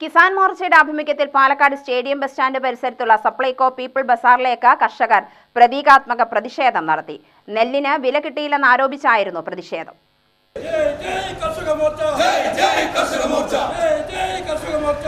കിസാൻ മോർച്ചയുടെ ആഭിമുഖ്യത്തിൽ Palakkad stadium bus stand പരിസരത്തുള്ള Supplyco people ബസാറിലേക്ക് കർഷകർ പ്രതീകാത്മക പ്രതിഷേധം നടത്തി. നെല്ലിന് വില കിട്ടിയില്ലെന്ന് ആരോപിച്ചായിരുന്നു പ്രതിഷേധം. ജയ് ജയ് കർഷക മോർച്ച. ജയ് ജയ് കർഷക മോർച്ച.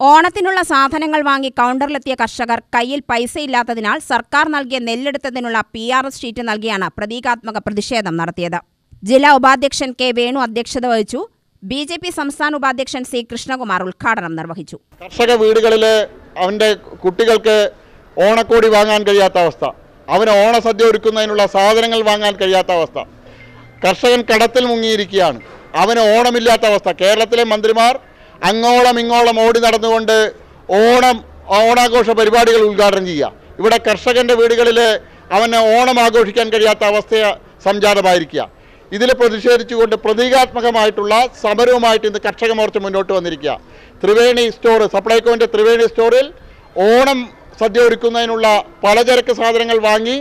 ഓണത്തിനുള്ള സാധനങ്ങൾ വാങ്ങി കൗണ്ടറിലെത്തിയ കർഷകർ കയ്യിൽ പൈസയില്ലാത്തതിനാൽ സർക്കാർ നൽകിയ നെല്ലെടുത്തതിനുള്ള പി ആർ എസ് ഷീറ്റ് നൽകിയാണ് പ്രതീകാത്മക പ്രതിഷേധം നടത്തിയത്. ജില്ലാ ഉപാധ്യക്ഷൻ കെ വേണു അധ്യക്ഷത വഹിച്ചു. ബി ജെ പി സംസ്ഥാന ഉപാധ്യക്ഷൻ സി കൃഷ്ണകുമാർ ഉദ്ഘാടനം നിർവഹിച്ചു. കർഷക വീടുകളിൽ അവന്റെ കുട്ടികൾക്ക് ഓണക്കോടി വാങ്ങാൻ കഴിയാത്ത അവസ്ഥ. അവന് ഓണസദ്യ ഒരുക്കുന്നതിനുള്ള സാധനങ്ങൾ വാങ്ങാൻ കഴിയാത്ത അവസ്ഥ. കർഷകൻ കടത്തിൽ മുങ്ങിയിരിക്കുകയാണ്. അവന് ഓണമില്ലാത്ത അവസ്ഥ. കേരളത്തിലെ മന്ത്രിമാർ അങ്ങോളം ഇങ്ങോളം ഓടി നടന്നുകൊണ്ട് ഓണം ഓണാഘോഷ പരിപാടികൾ ഉദ്ഘാടനം ചെയ്യുക. ഇവിടെ കർഷകന്റെ വീടുകളിൽ അവന് ഓണം ആഘോഷിക്കാൻ കഴിയാത്ത അവസ്ഥ സംജാതമായിരിക്കുക. ഇതിൽ പ്രതിഷേധിച്ചുകൊണ്ട് പ്രതീകാത്മകമായിട്ടുള്ള സമരവുമായിട്ട് ഇന്ന് കർഷക മോർച്ച മുന്നോട്ട് വന്നിരിക്കുക. ത്രിവേണി സ്റ്റോർ സപ്ലൈകോവിന്റെ ത്രിവേണി സ്റ്റോറിൽ ഓണം സദ്യ ഒരുക്കുന്നതിനുള്ള പലചരക്ക് സാധനങ്ങൾ വാങ്ങി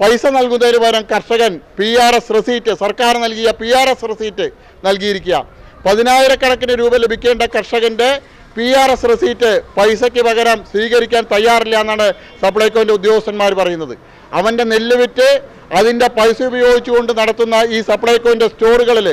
പൈസ നൽകുന്നതിന് പകരം കർഷകൻ പി ആർ എസ് റെസീറ്റ് സർക്കാർ നൽകിയ പി ആർ എസ് റെസീറ്റ് നൽകിയിരിക്കുക. പതിനായിരക്കണക്കിന് രൂപ ലഭിക്കേണ്ട കർഷകന്റെ പി ആർ എസ് റെസീറ്റ് പൈസയ്ക്ക് പകരം സ്വീകരിക്കാൻ തയ്യാറില്ല എന്നാണ് സപ്ലൈകോന്റെ ഉദ്യോഗസ്ഥന്മാർ പറയുന്നത്. അവന്റെ നെല്ല് വിറ്റ് അതിന്റെ പൈസ ഉപയോഗിച്ചുകൊണ്ട് നടത്തുന്ന ഈ സപ്ലൈകോന്റെ സ്റ്റോറുകളിൽ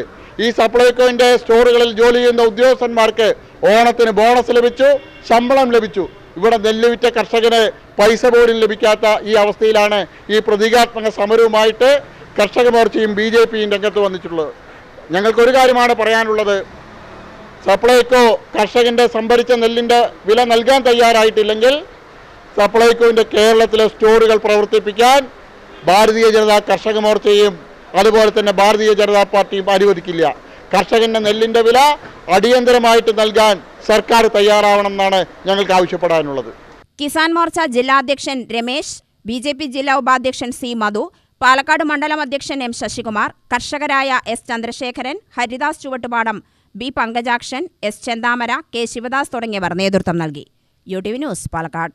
ഈ സപ്ലൈകോന്റെ സ്റ്റോറുകളിൽ ജോലി ചെയ്യുന്ന ഉദ്യോഗസ്ഥന്മാർക്ക് ഓണത്തിന് ബോണസ് ലഭിച്ചു ശമ്പളം ലഭിച്ചു. ഇവിടെ നെല്ല് വിറ്റ കർഷകന് പൈസ പോലും ലഭിക്കാത്ത ഈ അവസ്ഥയിലാണ് ഈ പ്രതീകാത്മക സമരവുമായിട്ട് കർഷക മോർച്ചയും ബി ജെ പിയും രംഗത്ത് വന്നിട്ടുള്ളത്. ഞങ്ങൾക്കൊരു കാര്യമാണ് പറയാനുള്ളത്. സപ്ലൈകോ കർഷകന്റെ സംഭരിച്ച നെല്ലിന്റെ വില നൽകാൻ തയ്യാറായിട്ടില്ലെങ്കിൽ സപ്ലൈകോവിന്റെ കേരളത്തിലെ സ്റ്റോറുകൾ പ്രവർത്തിപ്പിക്കാൻ ഭാരതീയ ജനതാ കർഷക മോർച്ചയും അതുപോലെ തന്നെ ഭാരതീയ ജനതാ പാർട്ടിയും അനുവദിക്കില്ല. കർഷകന്റെ നെല്ലിന്റെ വില അടിയന്തരമായിട്ട് നൽകാൻ സർക്കാർ തയ്യാറാവണം എന്നാണ് ഞങ്ങൾക്ക് ആവശ്യപ്പെടാനുള്ളത്. കിസാൻ മോർച്ച ജില്ലാധ്യക്ഷൻ രമേശ് ബി ജെ പി ജില്ലാ ഉപാധ്യക്ഷൻ സി മധു പാലക്കാട് മണ്ഡലം അധ്യക്ഷൻ M Sasikumar കർഷകരായ S Chandrasekharan Haridas Chuvattupadam B Pankajakshan S Chenthamara K Sivadas തുടങ്ങിയവർ നേതൃത്വം നൽകി. U T V news Palakkad.